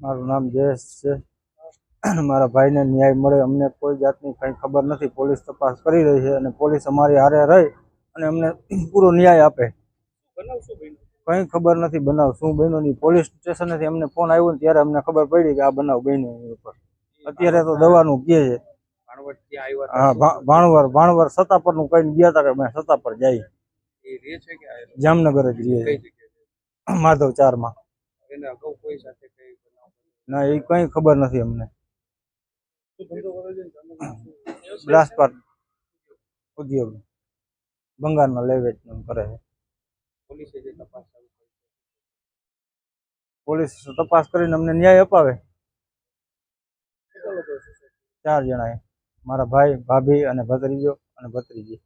મારું નામ જયેશ છે. મારા ભાઈને ન્યાય મળે અમને કોઈ જાતની કંઈ ખબર નથી. પોલીસ તપાસ કરી રહી છે અને પોલીસ અમારી હારે રહી અને અમને પૂરો ન્યાય આપે. કંઈ ખબર નથી બનાવ શું બન્યો પોલીસ સ્ટેશનેથી અમને ફોન આવ્યો ને ત્યારે અમને ખબર પડી કે આ બનાવ બન્યો એની ઉપર. અત્યારે તો દવાનું કહે છે. ભાણવર હા ભાણવર સત્તા સત્તાપરનું કહીને ગયા હતા કે અમે સત્તા પર આ જામનગર જ રહીએ કઈ. માધવ ચારમાં. એને અગાઉ કોઈ સાથે કઈ બનાવ ના એ કંઈ ખબર નથી અમને. ઉદ્યોગ. બંગાળના લે કરે છે. પોલીસે જે તપાસ ચાલુ કરી પોલીસ તપાસ કરીને અમને ન્યાય અપાવે? ચાર જણા મારા ભાઈ ભાભી અને ભત્રીજો અને ભત્રીજી.